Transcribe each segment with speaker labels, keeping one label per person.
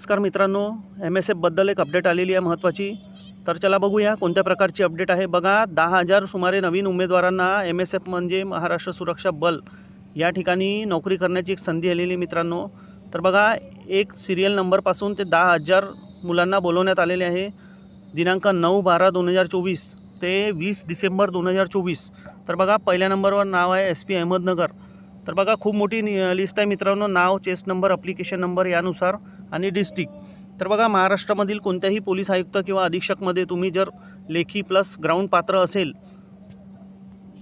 Speaker 1: नमस्कार मित्रांनो M S एफबद्दल एक अपडेट आलेली आहे महत्त्वाची. तर चला बघूया कोणत्या प्रकारची अपडेट आहे. बघा दहा हजार सुमारे नवीन उमेदवारांना एम एस एफ म्हणजे महाराष्ट्र सुरक्षा बल या ठिकाणी नोकरी करण्याची एक संधी आलेली आहे मित्रांनो. तर बघा एक सिरियल नंबरपासून ते दहा हजार मुलांना बोलवण्यात आलेले आहे. दिनांक नऊ बारा दोन हजार चोवीस ते वीस डिसेंबर दोन हजार चोवीस. तर बघा पहिल्या नंबरवर नाव आहे एस पी अहमदनगर. तर बघा खूप मोठी नि- लिस्ट आहे मित्रांनो. नाव चेस्ट नंबर अप्लिकेशन नंबर यानुसार आणि डिस्ट्रिक्ट तर बघा महाराष्ट्रामधील कोणत्याही पोलीस आयुक्त किंवा अधीक्षकमध्ये तुम्ही जर लेखी प्लस ग्राउंड पात्र असेल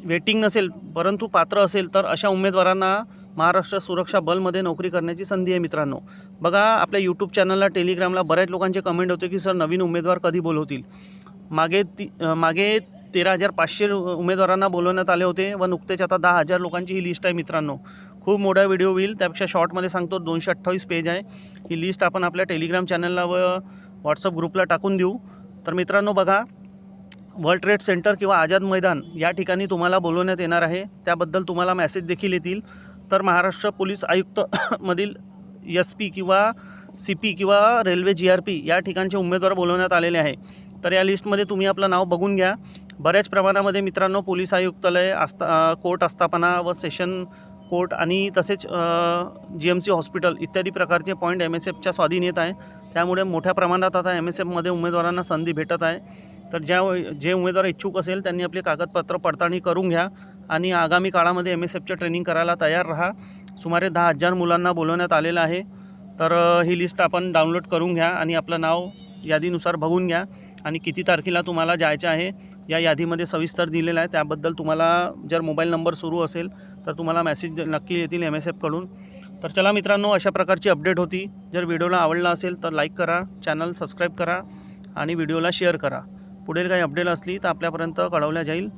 Speaker 1: वेटिंग नसेल परंतु पात्र असेल तर अशा उमेदवारांना महाराष्ट्र सुरक्षा बलमध्ये नोकरी करण्याची संधी आहे मित्रांनो. बघा आपल्या यूट्यूब चॅनलला टेलिग्रामला बऱ्याच लोकांचे कमेंट होते की सर नवीन उमेदवार कधी बोलवतील? मागे ती मागे तेरा हजार पाचशे उमेदवारांना बोलवण्यात आले होते व नुकतेच आता दहा हजार लोकांची ही लिस्ट आहे मित्रांनो. खूप मोठा व्हिडिओ होईल. त्यापेक्षा शॉर्टमध्ये सांगतो दोनशे अठ्ठावीस पेज आहे. ही लिस्ट आपण आपल्या टेलिग्राम चॅनलला व व्हॉट्सअप ग्रुपला टाकून देऊ. तर मित्रांनो बघा वर्ल्ड ट्रेड सेंटर किंवा आझाद मैदान या ठिकाणी तुम्हाला बोलवण्यात येणार आहे. त्याबद्दल तुम्हाला मॅसेज देखील येतील. तर महाराष्ट्र पोलीस आयुक्त मधील एस पी किंवा सी पी किंवा रेल्वे जी आर पी या ठिकाणचे उमेदवार बोलवण्यात आलेले आहे. तर या लिस्टमध्ये तुम्ही आपलं नाव बघून घ्या. बऱ्याच प्रमाणामध्ये मित्रांनो पोलीस आयुक्तालय आस्था कोर्ट आस्थापना व सेशन कोर्ट आणि तसेच जी एम सी हॉस्पिटल इत्यादी प्रकारचे पॉईंट एम एस एफच्या स्वाधीन येत आहे. त्यामुळे मोठ्या प्रमाणात आता एम एस एफमध्ये उमेदवारांना संधी भेटत आहे. तर ज्या जे उमेदवार इच्छुक असेल त्यांनी आपले कागदपत्र पडताळणी करून घ्या आणि आगामी काळामध्ये एम एस एफच्या ट्रेनिंग करायला तयार राहा. सुमारे दहा हजार मुलांना बोलवण्यात आलेलं आहे. तर ही लिस्ट आपण डाउनलोड करून घ्या आणि आपलं नाव यादीनुसार बघून घ्या. आणि किती तारखेला तुम्हाला जायचं आहे या यादीमध्ये सविस्तर दिलेलं आहे. त्याबद्दल तुम्हाला जर मोबाईल नंबर सुरू असेल तर तुम्हाला मेसेज नक्की येतील एम एस एफकडून तर चला मित्रांनो अशा प्रकारची अपडेट होती. जर व्हिडिओला आवडला असेल तर लाईक करा चॅनल सबस्क्राईब करा आणि व्हिडिओला शेअर करा. पुढील काही अपडेट असली तर आपल्यापर्यंत कळवल्या जाईल.